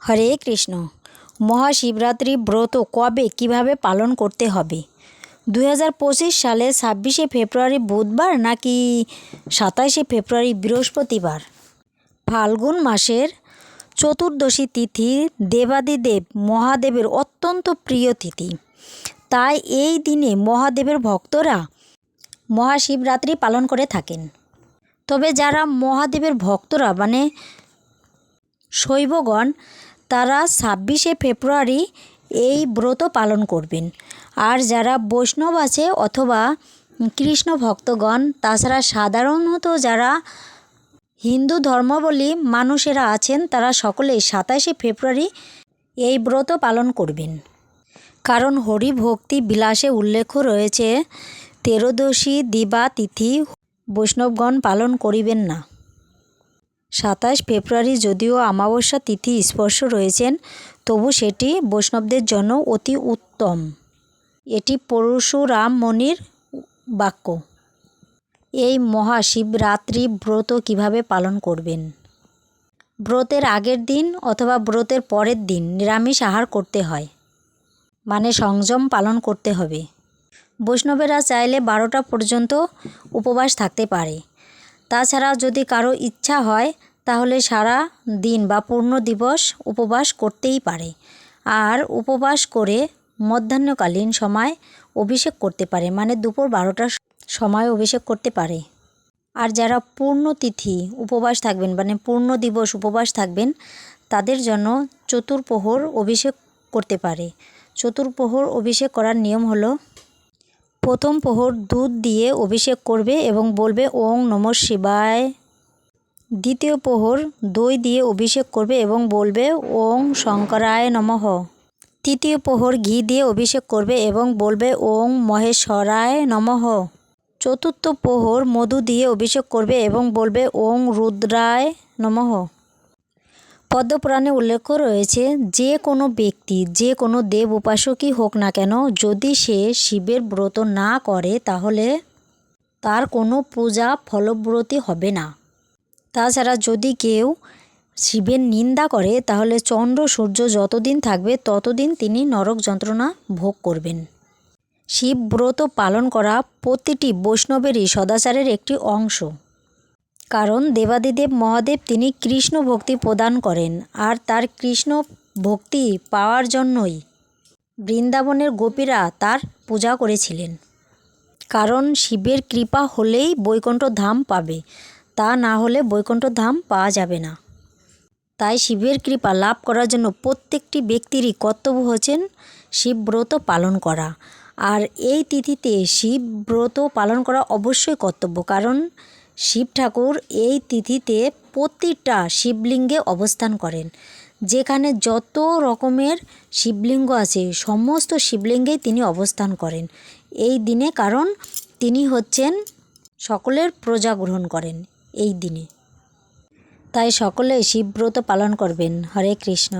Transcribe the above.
হরে কৃষ্ণ। মহাশিবরাত্রি ব্রত কবে কীভাবে পালন করতে হবে? দুই হাজার পঁচিশ সালে ছাব্বিশে ফেব্রুয়ারি বুধবার নাকি সাতাশে ফেব্রুয়ারি বৃহস্পতিবার? ফাল্গুন মাসের চতুর্দশী তিথি দেবাদিদেব মহাদেবের অত্যন্ত প্রিয় তিথি। তাই এই দিনে মহাদেবের ভক্তরা মহাশিবরাত্রি পালন করে থাকেন। তবে যারা মহাদেবের ভক্তরা মানে শৈবগণ তারা ছাব্বিশে ফেব্রুয়ারি এই ব্রত পালন করবেন। আর যারা বৈষ্ণব আছে অথবা কৃষ্ণ ভক্তগণ, তাছাড়া সাধারণত যারা হিন্দু ধর্মাবলী মানুষেরা আছেন, তারা সকলেই সাতাশে ফেব্রুয়ারি এই ব্রত পালন করবেন। কারণ হরি ভক্তি বিলাসে উল্লেখ রয়েছে, তেরোদশী দিবা তিথি বৈষ্ণবগণ পালন করিবেন না। সাতাশ ফেব্রুয়ারি যদিও অমাবস্যা তিথি স্পর্শ রয়েছেন, তবু সেটি বৈষ্ণবদের জন্য অতি উত্তম। এটি পরশুরাম মনির বাক্য। এই মহাশিবরাত্রি ব্রত কীভাবে পালন করবেন? ব্রতের আগের দিন অথবা ব্রতের পরের দিন নিরামিষ আহার করতে হয় মানে সংযম পালন করতে হবে। বৈষ্ণবেরা চাইলে বারোটা পর্যন্ত উপবাস থাকতে পারে। তাছাড়া যদি কারও ইচ্ছা হয়, তাহলে সারা দিন বা পূর্ণ দিবস উপবাস করতেই পারে। আর উপবাস করে মধ্যাহ্নকালীন সময় অভিষেক করতে পারে মানে দুপুর বারোটার সময় অভিষেক করতে পারে। আর যারা পূর্ণ তিথি উপবাস থাকবেন মানে পূর্ণ দিবস উপবাস থাকবেন, তাদের জন্য চতুর্প্রহর অভিষেক করতে পারে। চতুর্প্রহর অভিষেক করার নিয়ম হলো প্রথম প্রহর দুধ দিয়ে অভিষেক করবে এবং বলবে, ওং নম শিবায়। দ্বিতীয় প্রহর দই দিয়ে অভিষেক করবে এবং বলবে, ওং শঙ্করায় নমঃ। তৃতীয় প্রহর ঘি দিয়ে অভিষেক করবে এবং বলবে, ওং মহেশ্বরায় নমঃ। চতুর্থ প্রহর মধু দিয়ে অভিষেক করবে এবং বলবে, ওং রুদ্রায় নমঃ। পদ্মপুরাণে উল্লেখ রয়েছে, যে কোনো ব্যক্তি, যে কোনো দেব উপাসকই হোক না কেন, যদি সে শিবের ব্রত না করে, তাহলে তার কোনো পূজা ফলব্রতী হবে না। তাছাড়া যদি কেউ শিবের নিন্দা করে, তাহলে চন্দ্র, সূর্য যতদিন থাকবে, ততদিন তিনি নরক যন্ত্রণা ভোগ করবেন। শিব ব্রত পালন করা প্রতিটি বৈষ্ণবেরই সদাচারের একটি অংশ। কারণ দেবাদিদেব মহাদেব তিনি কৃষ্ণ ভক্তি প্রদান করেন আর তার কৃষ্ণ ভক্তি পাওয়ার জন্যই বৃন্দাবনের গোপীরা তার পূজা করেছিলেন। কারণ শিবের কৃপা হলেই বৈকুণ্ঠ ধাম পাবে, তা না হলে বৈকুণ্ঠ ধাম পাওয়া যাবে না। তাই শিবের কৃপা লাভ করার জন্য প্রত্যেকটি ব্যক্তিরই কর্তব্য হচ্ছেন শিব ব্রত পালন করা। আর এই তিথিতে শিব ব্রত পালন করা অবশ্যই কর্তব্য, কারণ শিব ঠাকুর এই তিথিতে প্রতিটা শিবলিঙ্গে অবস্থান করেন। যেখানে যত রকমের শিবলিঙ্গ আছে, সমস্ত শিবলিঙ্গেই তিনি অবস্থান করেন। এই দিনে কারণ, তিনি হচ্ছেন সকলের প্রজা গ্রহণ করেন এই দিনে। তাই সকলে শিবব্রত পালন করবেন। হরে কৃষ্ণ।